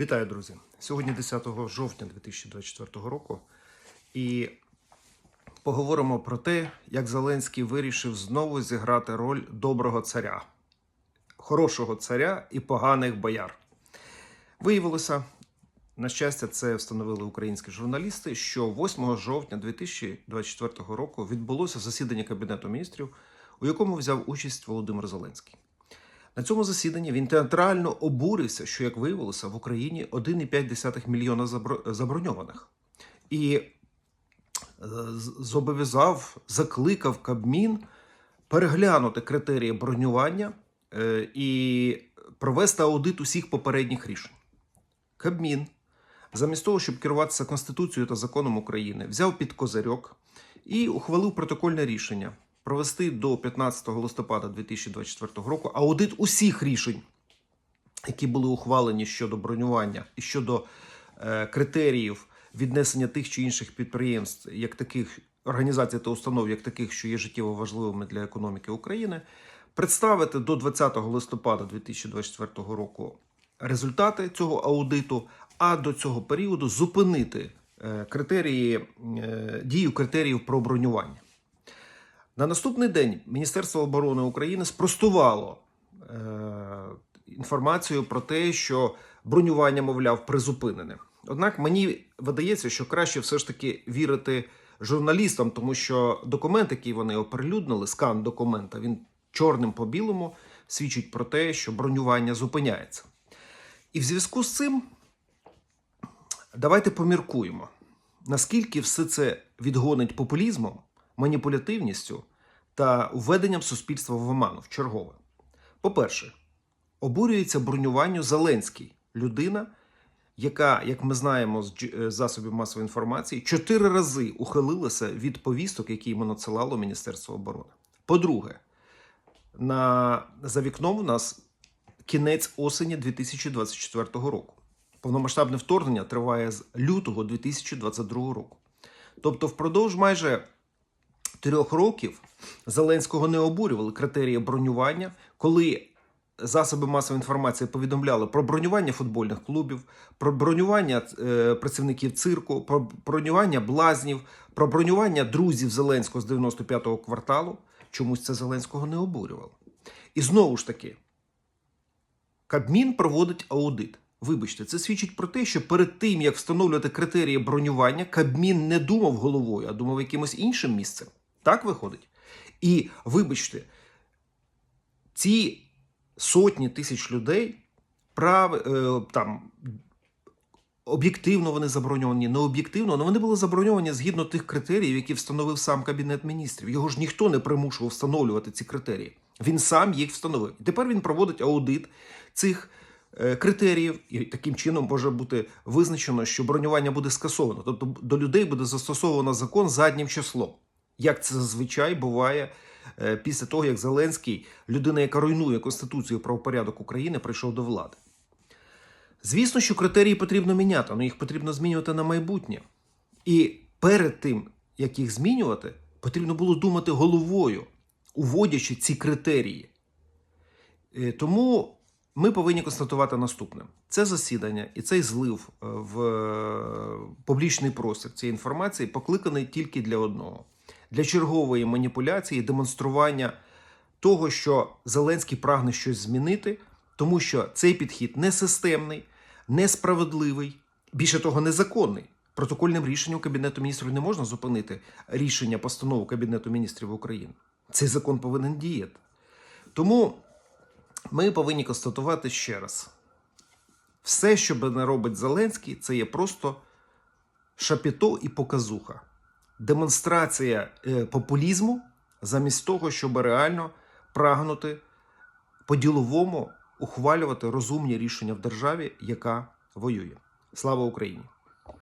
Вітаю, друзі! Сьогодні 10 жовтня 2024 року, і поговоримо про те, як Зеленський вирішив знову зіграти роль доброго царя, хорошого царя і поганих бояр. Виявилося, на щастя, це встановили українські журналісти, що 8 жовтня 2024 року відбулося засідання Кабінету міністрів, у якому взяв участь Володимир Зеленський. На цьому засіданні він театрально обурився, що, як виявилося, в Україні 1,5 мільйона заброньованих. І е, зобов'язав, закликав Кабмін переглянути критерії бронювання е, і провести аудит усіх попередніх рішень. Кабмін, замість того, щоб керуватися Конституцією та законом України, взяв під козирьок і ухвалив протокольне рішення провести до 15 листопада 2024 року аудит усіх рішень, які були ухвалені щодо бронювання і щодо е, критеріїв віднесення тих чи інших підприємств, як таких організацій та установ, як таких, що є життєво важливими для економіки України, представити до 20 листопада 2024 року результати цього аудиту, а до цього періоду зупинити е, критерії е, дію критеріїв про бронювання. На наступний день Міністерство оборони України спростувало е, інформацію про те, що бронювання, мовляв, призупинене. Однак мені видається, що краще все ж таки вірити журналістам, тому що документ, який вони оприлюднили, скан документа, він чорним по білому свідчить про те, що бронювання зупиняється. І в зв'язку з цим давайте поміркуємо, наскільки все це відгонить популізмом, маніпулятивністю та введенням суспільства в оману в чергове. По-перше, обурюється бронюванню Зеленський, людина, яка, як ми знаємо з е, засобів масової інформації, чотири рази ухилилася від повісток, які йому надсилало Міністерство оборони. По-друге, на, за вікном у нас кінець осені 2024 року. Повномасштабне вторгнення триває з лютого 2022 року. Тобто, впродовж майже трьох років Зеленського не обурювали критерії бронювання, коли засоби масової інформації повідомляли про бронювання футбольних клубів, про бронювання е, працівників цирку, про бронювання блазнів, про бронювання друзів Зеленського з 95-го кварталу. Чомусь це Зеленського не обурювало. І знову ж таки, Кабмін проводить аудит. Вибачте, це свідчить про те, що перед тим, як встановлювати критерії бронювання, Кабмін не думав головою, а думав якимось іншим місцем. Так виходить? І вибачте, ці сотні тисяч людей прав, е, там, об'єктивно вони заброньовані, не об'єктивно, але вони були заброньовані згідно тих критеріїв, які встановив сам Кабінет міністрів. Його ж ніхто не примушував встановлювати ці критерії. Він сам їх встановив. І тепер він проводить аудит цих е, критеріїв, і таким чином може бути визначено, що бронювання буде скасовано. Тобто до людей буде застосовано закон заднім числом. Як це зазвичай буває е, після того, як Зеленський, людина, яка руйнує Конституцію і правопорядок України, прийшов до влади. Звісно, що критерії потрібно міняти, але їх потрібно змінювати на майбутнє. І перед тим, як їх змінювати, потрібно було думати головою, уводячи ці критерії. Е, Тому ми повинні констатувати наступне: це засідання і цей злив е, в публічний простір цієї інформації покликаний тільки для одного: для чергової маніпуляції, демонстрування того, що Зеленський прагне щось змінити, тому що цей підхід не системний, несправедливий, більше того, незаконний. Протокольним рішенням Кабінету міністрів не можна зупинити рішення постанову Кабінету міністрів України. Цей закон повинен діяти. Тому ми повинні констатувати ще раз: все, що не робить Зеленський, це є просто шапіто і показуха. Демонстрація е, популізму замість того, щоб реально прагнути по-діловому ухвалювати розумні рішення в державі, яка воює. Слава Україні!